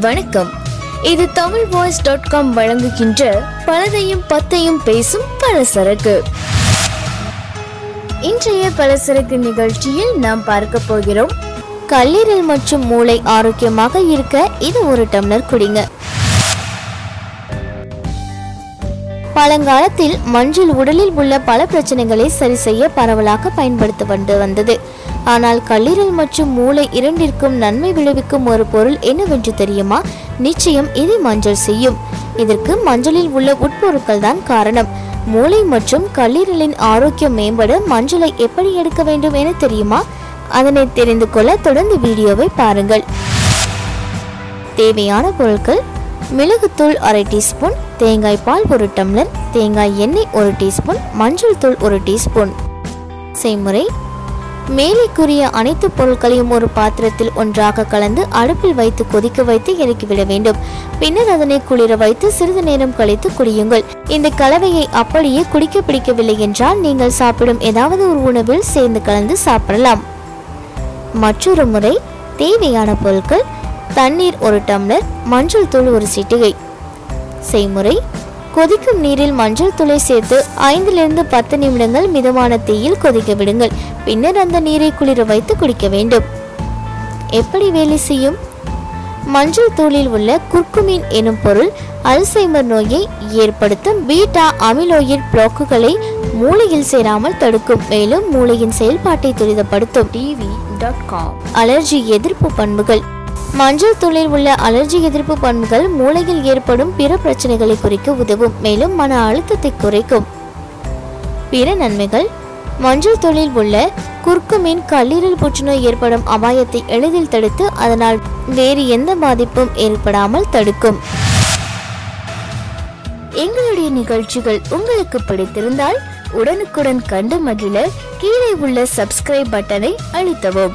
வணக்கம். இது Tamil voice dot com வழங்குகின்ற பலதையும் பத்தையும் பேசும் பலசரக்கு. இன்றைய பலசரக்கு நிகழ்ச்சியில் நாம் பார்க்க போகிறோம். கல்லீரல் மற்றும் மூளை ஆரோக்கியமாக இருக்க இது ஒரு டம்ளர் குடிங்க. பழங்காலத்தில் மஞ்சள் உடலில் உள்ள பல பிரச்சனைகளை சரி செய்ய பரவலாக பயன்படுத்தப்பட்டு வந்தது. ஆனால் கல்லீரல் மற்றும் மூளை இரண்டிற்கும் நன்மை விளைவிக்கும் ஒரு பொருள் என்னவென்று தெரியுமா? நிச்சயம் இதை மஞ்சள் செய்யும். இதற்கு மஞ்சளில் உள்ள உட்பொருட்கள் தான் காரணம். மூளை மற்றும் கல்லீரலின் ஆரோக்கியம் மேம்பட மஞ்சளை எப்படி எடுக்க வேண்டும் என தெரியுமா? அதனை தெரிந்து கொள்ள தொடர்ந்து வீடியோவை பாருங்கள். தேவையான பொருட்கள் மிளகுத்தூள் அரை டீஸ்பூன் தேங்காய் பால் ஒரு டம்ளர் தேங்காய் எண்ணெய் ஒரு டீஸ்பூன் மஞ்சள் தூள் ஒரு டீஸ்பூன். செய்முறை. மேலே கூறிய அனைத்து பொருட்களையும் ஒரு பாத்திரத்தில் ஒன்றாக கலந்து அடுப்பில் வைத்து கொதிக்க வைத்து இறக்கிவிட வேண்டும். பின்னர் அதனை குளிர வைத்து சிறிது நேரம் கழித்து குடியுங்கள். இந்த கலவையை அப்படியே குடிக்க பிடிக்கவில்லை என்றால் நீங்கள் சாப்பிடும் ஏதாவது ஒரு உணவில் சேர்ந்து கலந்து சாப்பிடலாம். மற்றொரு முறை தேவையான பொருட்கள் தண்ணீர் ஒரு டம்ளர் மஞ்சள் தூள் ஒரு சிட்டிகை. செய்முறை கொதிக்கும் நீரில் மஞ்சள் தூளை சேர்த்து ஐந்திலிருந்து பத்து நிமிடங்கள் மிதமான தீயில் கொதிக்க விடுங்கள். பின்னர் அந்த நீரை குளிர வைத்து குடிக்க வேண்டும். எப்படி வேலை செய்யும்? மஞ்சள் தூளில் உள்ள குர்குமின் எனும் பொருள் அல்சைமர் நோயை ஏற்படுத்தும் பீட்டா அமிலோயிட் பிளாக்குகளை மூளையில் சேராமல் தடுக்கும். மேலும் மூளையின் செயல்பாட்டை துரிதப்படுத்தும். TV dot com. அலர்ஜி எதிர்ப்பு பண்புகள். மஞ்சள் தூளில் உள்ள அலர்ஜி எதிர்ப்பு பண்புகள் மூளையில் ஏற்படும் பிற பிரச்சனைகளை குறைக்க உதவும் மேலும் மன அழுத்தத்தை குறைக்கும். பிற நன்மைகள் மஞ்சள் தூளில் உள்ள குர்க்குமின் கல்லீரல் புற்றுநோய் ஏற்படும் அபாயத்தை எளிதில் தடுத்து அதனால் வேறு எந்த பாதிப்பும் ஏற்படாமல் தடுக்கும். எங்களுடைய நிகழ்ச்சிகள் உங்களுக்கு பிடித்திருந்தால் உடனுக்குடன் கண்டு மகிழ கீழே உள்ள சப்ஸ்கிரைப் பட்டனை அழுத்தவும்.